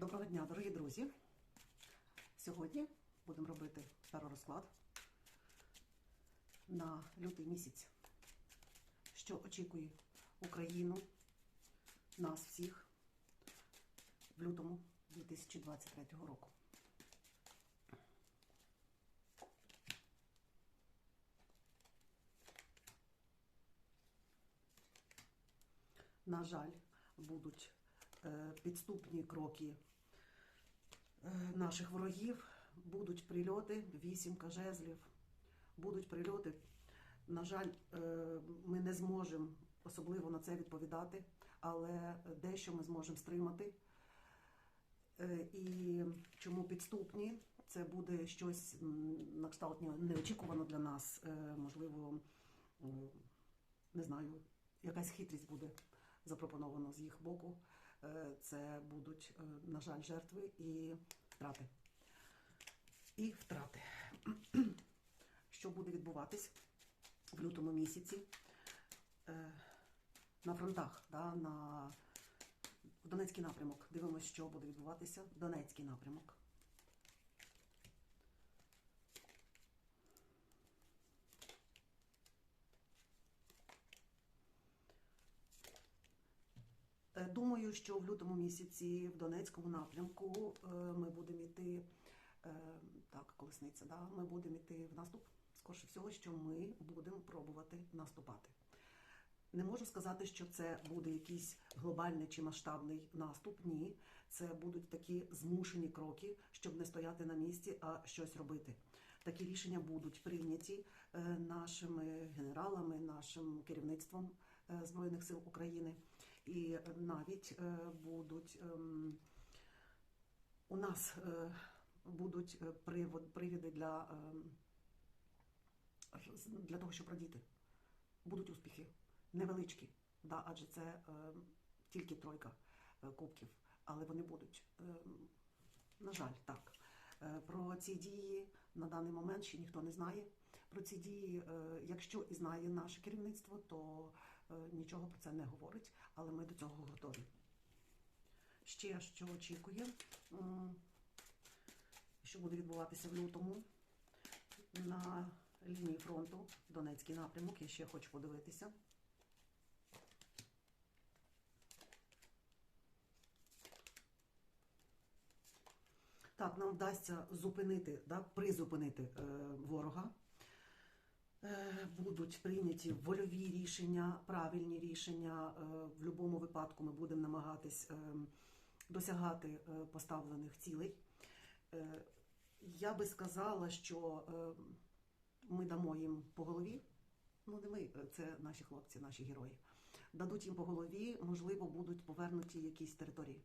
Доброго дня, дорогі друзі. Сьогодні будемо робити розклад на лютий місяць, що очікує Україну, нас всіх в лютому 2023 року. На жаль, будуть підступні кроки е, наших ворогів, будуть прильоти, вісімка жезлів, будуть прильоти. На жаль, е, ми не зможемо особливо на це відповідати, але дещо ми зможемо стримати. Е, І чому підступні? Це буде щось на кшталт неочікувано для нас. Е, Можливо, не знаю, якась хитрість буде запропоновано з їх боку. Е, Це будуть, е, на жаль, жертви і втрати. І втрати. Що буде відбуватись в лютому місяці е, на фронтах, да, на в Донецький напрямок. Дивимося, що буде відбуватися. Донецький напрямок. Е, Думаю, що в лютому місяці в Донецькому напрямку е, ми будемо йти, е, так, колесниця, да, ми будемо йти в наступ. Скорше всього, що ми будемо пробувати наступати. Не можу сказати, що це буде якийсь глобальний чи масштабний наступ. Ні, це будуть такі змушені кроки, щоб не стояти на місці, а щось робити. Такі рішення будуть прийняті е, нашими генералами, нашим керівництвом Збройних сил України. І навіть е, будуть ем, у нас е, будуть е, привіди для, ем, для того, щоб радіти. Будуть успіхи невеличкі, да, адже це тільки тройка кубків, але вони будуть. Е, на жаль, так. Про ці дії на даний момент ще ніхто не знає. Про ці дії, якщо і знає наше керівництво, то нічого про це не говорить, але ми до цього готові. Ще що очікує, що буде відбуватися в лютому на лінії фронту Донецький напрямок. Я ще хочу подивитися. Так, нам вдасться зупинити, да, призупинити е, ворога. Е, будуть прийняті вольові рішення, правильні рішення. Е, в будь-якому випадку ми будемо намагатись е, досягати поставлених цілей. Я би сказала, що ми дамо їм по голові. Ну, не ми, це наші хлопці, наші герої. Дадуть їм по голові, можливо, будуть повернуті якісь території.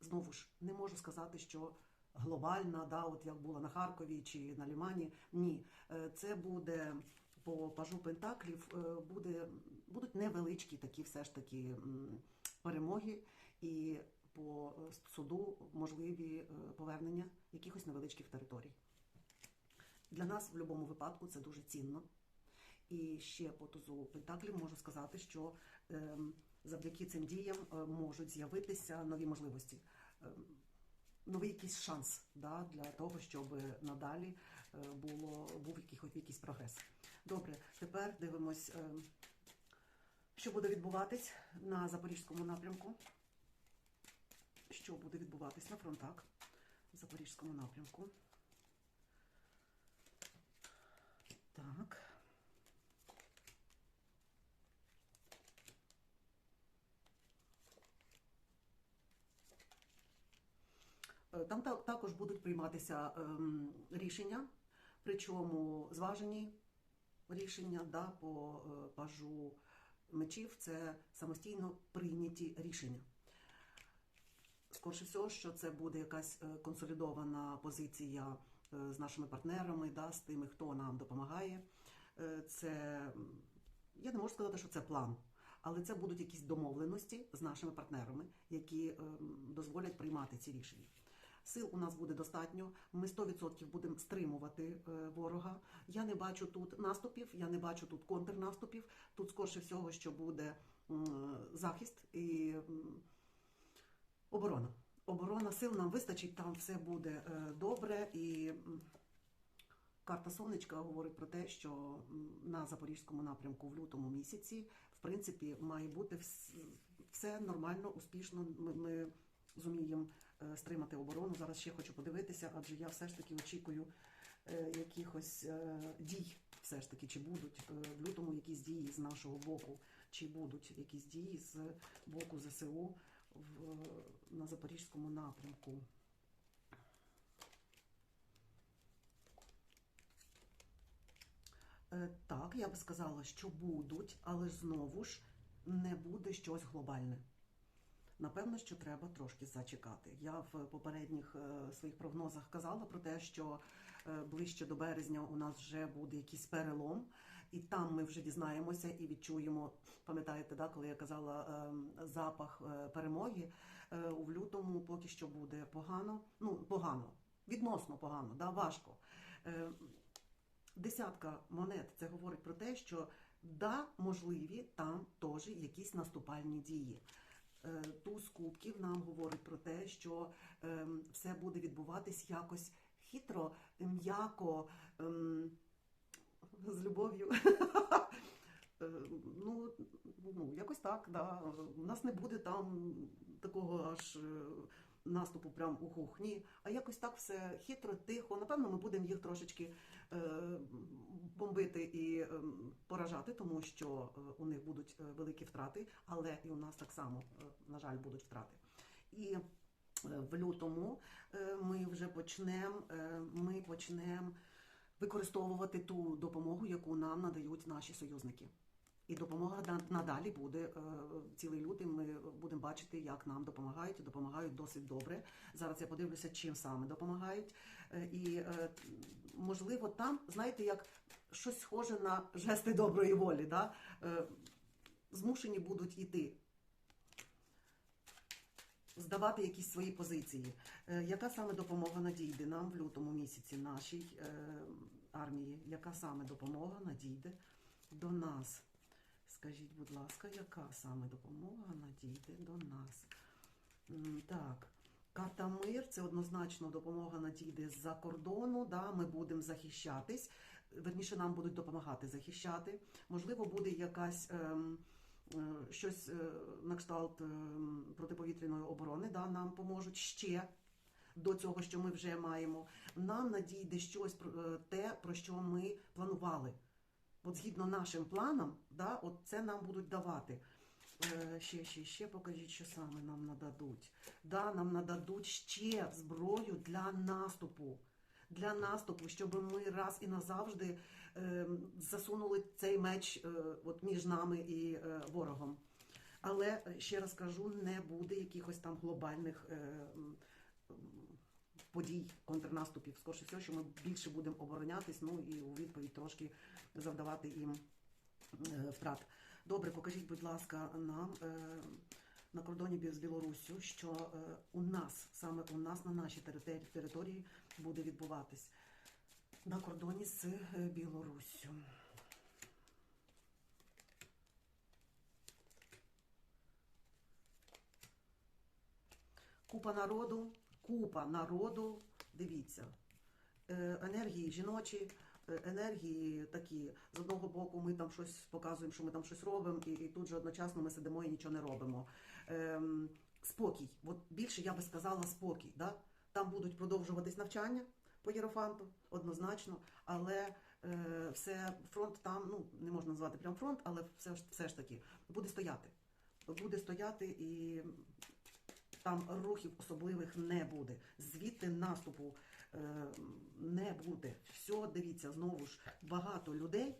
Знову ж не можу сказати, що глобальна, да, от як було на Харкові чи на Лімані. Ні, Е, це буде по пажу Пентаклів, е, буде, будуть невеличкі такі все ж таки перемоги, і по е, суду можливі повернення якихось невеличких територій. Для нас в будь-якому випадку це дуже цінно. І ще по тузу Пентаклів можу сказати, що ем, завдяки цим діям можуть з'явитися нові можливості, ем, новий якийсь шанс да, для того, щоб надалі е, було, був якийсь, якийсь прогрес. Добре, тепер дивимось, ем, що буде відбуватись на Запорізькому напрямку. Що буде відбуватись на фронтах в Запорізькому напрямку. Так. Е, Там також будуть прийматися ем, рішення, причому зважені рішення да, по е, пажу мечів це самостійно прийняті рішення. Скорше всього, що це буде якась е, консолідована позиція е, з нашими партнерами, да, з тими, хто нам допомагає. Е, Це я не можу сказати, що це план, але це будуть якісь домовленості з нашими партнерами, які ем, дозволять приймати ці рішення. Сил у нас буде достатньо. Ми 100% будемо стримувати е, ворога. Я не бачу тут наступів, я не бачу тут контрнаступів. Тут скорше всього, що буде захист і оборона. Оборона. сил нам вистачить, там все буде е, добре. І карта сонечка говорить про те, що на запорізькому напрямку в лютому місяці, в принципі, має бути вс- все нормально, успішно. Ми, зуміємо стримати оборону. Зараз ще хочу подивитися, адже я все ж таки очікую е, якихось е, дій. Все ж таки, чи будуть е, в лютому якісь дії з нашого боку, чи будуть якісь дії з боку ЗСУ в, на запорізькому напрямку. Е, Так, я би сказала, що будуть, але знову ж не буде щось глобальне. Напевно, що треба трошки зачекати. Я в попередніх е, своїх прогнозах казала про те, що е, ближче до березня у нас вже буде якийсь перелом, і там ми вже дізнаємося і відчуємо. Пам'ятаєте, да, коли я казала ем, запах е, перемоги е, у лютому поки що буде погано. Ну, погано, відносно погано, да, важко. Е, Десятка монет це говорить про те, що да, можливі там теж якісь наступальні дії. Е, Туз кубків нам говорить про те, що ем, все буде відбуватись якось хитро, м'яко, ем, з любов'ю. Е, Ну, ну, якось так, да. У нас не буде там такого аж е, наступу прям у кухні, а якось так все хитро, тихо. Напевно, ми будемо їх трошечки е, бомбити і е, поражати, тому що е, у них будуть е, великі втрати, але і у нас так само, на жаль, будуть втрати. І в лютому ми вже почнемо, ми почнемо використовувати ту допомогу, яку нам надають наші союзники. І допомога надалі буде е, цілий лютий. Ми будемо бачити, як нам допомагають. Допомагають досить добре. Зараз я подивлюся, чим саме допомагають. Е, І е, можливо, там, знаєте, як щось схоже на жести доброї волі. Да? Змушені будуть йти. Здавати якісь свої позиції. Яка саме допомога надійде нам в лютому місяці нашій армії? Яка саме допомога надійде до нас? Скажіть, будь ласка, яка саме допомога надійде до нас? Так, карта мир це однозначно допомога надійде з-за кордону. Да, ми будемо захищатись. Верніше, нам будуть допомагати захищати. Можливо, буде якась. Ем, е, Щось е, на кшталт ем, протиповітряної оборони да, нам поможуть ще до цього, що ми вже маємо. Нам надійде щось е, те, про що ми планували. От згідно нашим планам, да, от це нам будуть давати. Е, ще, ще, ще покажіть, що саме нам нададуть. Да, нам нададуть ще зброю для наступу. Для наступу, щоб ми раз і назавжди е, засунули цей меч е, от між нами і е, ворогом. Але е, ще раз кажу, не буде якихось там глобальних е, подій, контрнаступів. Скорше всього, що ми більше будемо оборонятись, ну і у відповідь трошки завдавати їм е, втрат. Добре, покажіть, будь ласка, нам е, на кордоні з Білоруссю, що е, у нас, саме у нас на нашій територ- території буде відбуватись на кордоні з Білоруссю. Купа народу, купа народу, дивіться, е, енергії жіночі, е, енергії такі. З одного боку, ми там щось показуємо, що ми там щось робимо, і, і тут же одночасно ми сидимо і нічого не робимо. Ем, спокій. От більше я би сказала спокій. Да? Там будуть продовжуватись навчання по Єрофанту, однозначно, але е, все фронт там, ну не можна назвати прям фронт, але все все ж таки буде стояти. Буде стояти і там рухів особливих не буде. Звідти наступу е, не буде. Все, дивіться, знову ж багато людей,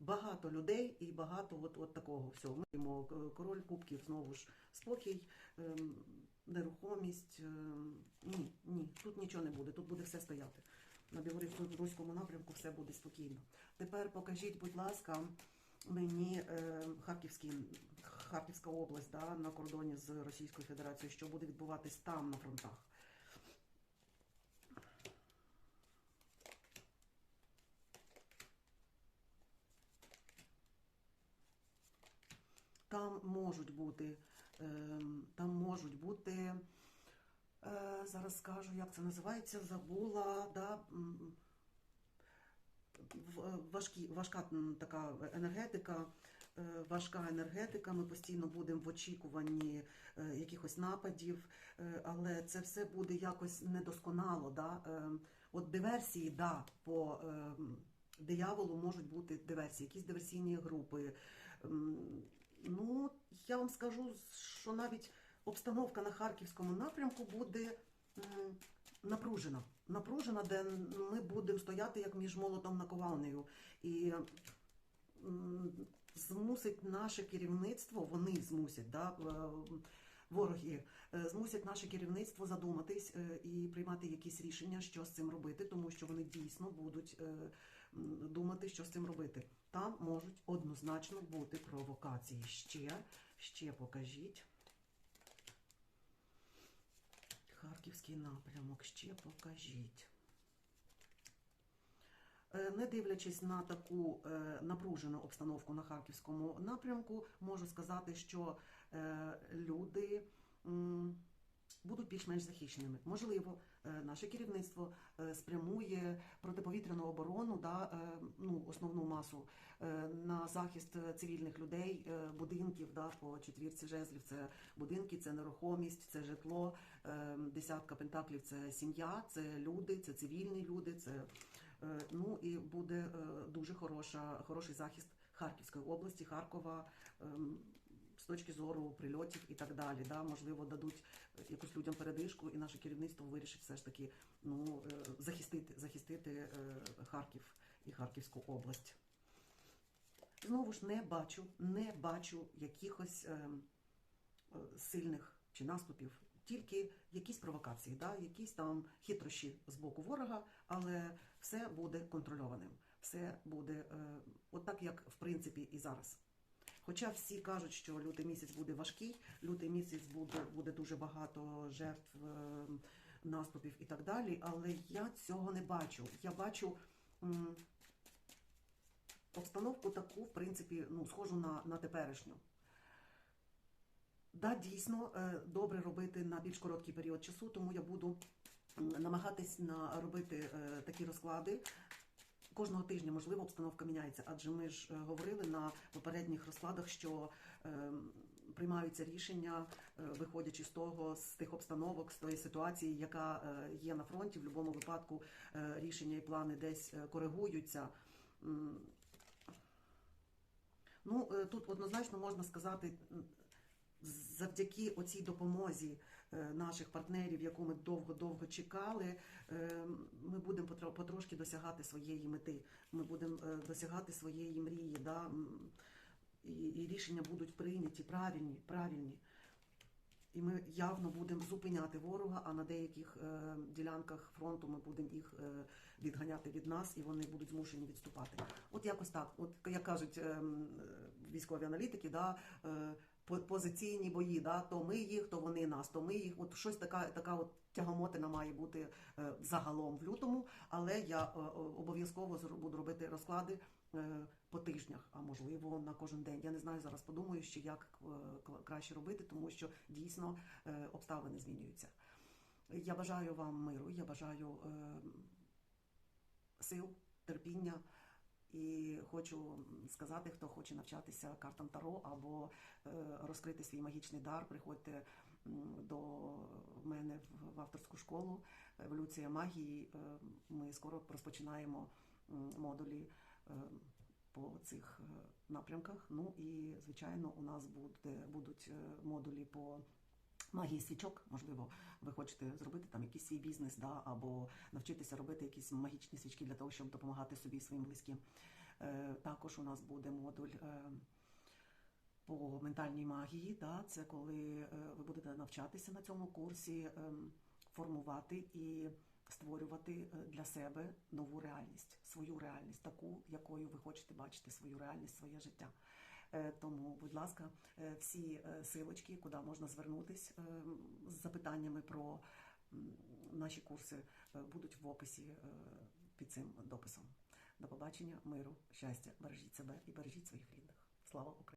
багато людей і багато от, от такого всього. Ми маємо е, король кубків, знову ж спокій, е, нерухомість. Е, ні, ні, тут нічого не буде, тут буде все стояти. На білоруському напрямку все буде спокійно. Тепер покажіть, будь ласка, мені е, Харківський, Харківська область да, на кордоні з Російською Федерацією, що буде відбуватись там на фронтах. Там можуть бути, ем, там можуть бути зараз скажу, як це називається, забула, да, в- важкі, важка така енергетика, е, важка енергетика. Ми постійно будемо в очікуванні е, якихось нападів, е, але це все буде якось недосконало. Да? Е, От диверсії, да, по е, дияволу можуть бути диверсії, якісь диверсійні групи. Ну, я вам скажу, що навіть обстановка на харківському напрямку буде напружена. Напружена, де ми будемо стояти як між молотом наковальнею. І м, змусить наше керівництво, вони змусять, да, е, вороги, е, змусять наше керівництво задуматись е, і приймати якісь рішення, що з цим робити, тому що вони дійсно будуть думати, що з цим робити. Там можуть однозначно бути провокації. Ще, ще покажіть. Харківський напрямок, ще покажіть. Е, Не дивлячись на таку е, напружену обстановку на харківському напрямку, можу сказати, що е, люди будуть більш-менш захищеними. Можливо, наше керівництво спрямує протиповітряну оборону, да, ну, основну масу на захист цивільних людей, будинків да, по четвірці жезлів. Це будинки, це нерухомість, це житло. е, Десятка пентаклів це сім'я, це люди, це цивільні люди. це Ну і буде е, дуже хороша, хороший захист Харківської області, Харкова ем, з точки зору прильотів і так далі. Да, можливо, дадуть е, якусь людям передишку, і наше керівництво вирішить все ж таки ну, е, захистити, захистити е, Харків і Харківську область. Знову ж не бачу, не бачу якихось ем, е, сильних чи наступів, тільки якісь провокації, да, якісь там хитрощі з боку ворога, але все буде контрольованим. Все буде е, от як в принципі і зараз. Хоча всі кажуть, що лютий місяць буде важкий, лютий місяць буде, буде дуже багато жертв, е, наступів і так далі, але я цього не бачу. Я бачу обстановку таку, в принципі, ну, схожу на, на теперішню. Да, дійсно, е, добре робити на більш короткий період часу, тому я буду намагатись на робити е, такі розклади. Кожного тижня, можливо, обстановка міняється, адже ми ж е, говорили на попередніх розкладах, що е, приймаються рішення, е, виходячи з того, з тих обстановок, з тої ситуації, яка е, є на фронті. В будь-якому випадку е, рішення і плани десь коригуються. Ну, е, тут однозначно можна сказати, завдяки оцій допомозі е, наших партнерів, яку ми довго-довго чекали, е, ми будемо потро- потрошки досягати своєї мети. Ми будемо е, досягати своєї мрії, да? і, і рішення будуть прийняті правильні, правильні. І ми явно будемо зупиняти ворога, а на деяких е, ділянках фронту ми будемо їх е, відганяти від нас, і вони будуть змушені відступати. От якось так. От як кажуть е, військові аналітики, да, е, позиційні бої, да, то ми їх, то вони нас, то ми їх. От щось така, така от тягомотина має бути е, загалом в лютому, але я е, е, обов'язково буду робити розклади по тижнях, а можливо на кожен день. Я не знаю зараз. Подумаю, ще як краще робити, тому що дійсно обставини змінюються. Я бажаю вам миру, я бажаю сил, терпіння. І хочу сказати, хто хоче навчатися картам Таро або е, розкрити свій магічний дар, приходьте до мене в, авторську школу Еволюція магії. Е, Ми скоро розпочинаємо модулі е, по цих напрямках. Ну і звичайно, у нас буде, будуть модулі по магії свічок. Можливо, ви хочете зробити там якийсь свій бізнес, да, або навчитися робити якісь магічні свічки для того, щоб допомагати собі і своїм близьким. Е, Також у нас буде модуль. е, По ментальній магії, да, це коли е, ви будете навчатися на цьому курсі, ем, формувати і створювати е, для себе нову реальність, свою реальність, таку, якою ви хочете бачити свою реальність, своє життя. Е, Тому, будь ласка, е, всі е, силочки, куди можна звернутись е, з запитаннями про наші курси, будуть в описі під цим дописом. До побачення, миру, щастя, бережіть себе і бережіть своїх рідних. Слава Україні!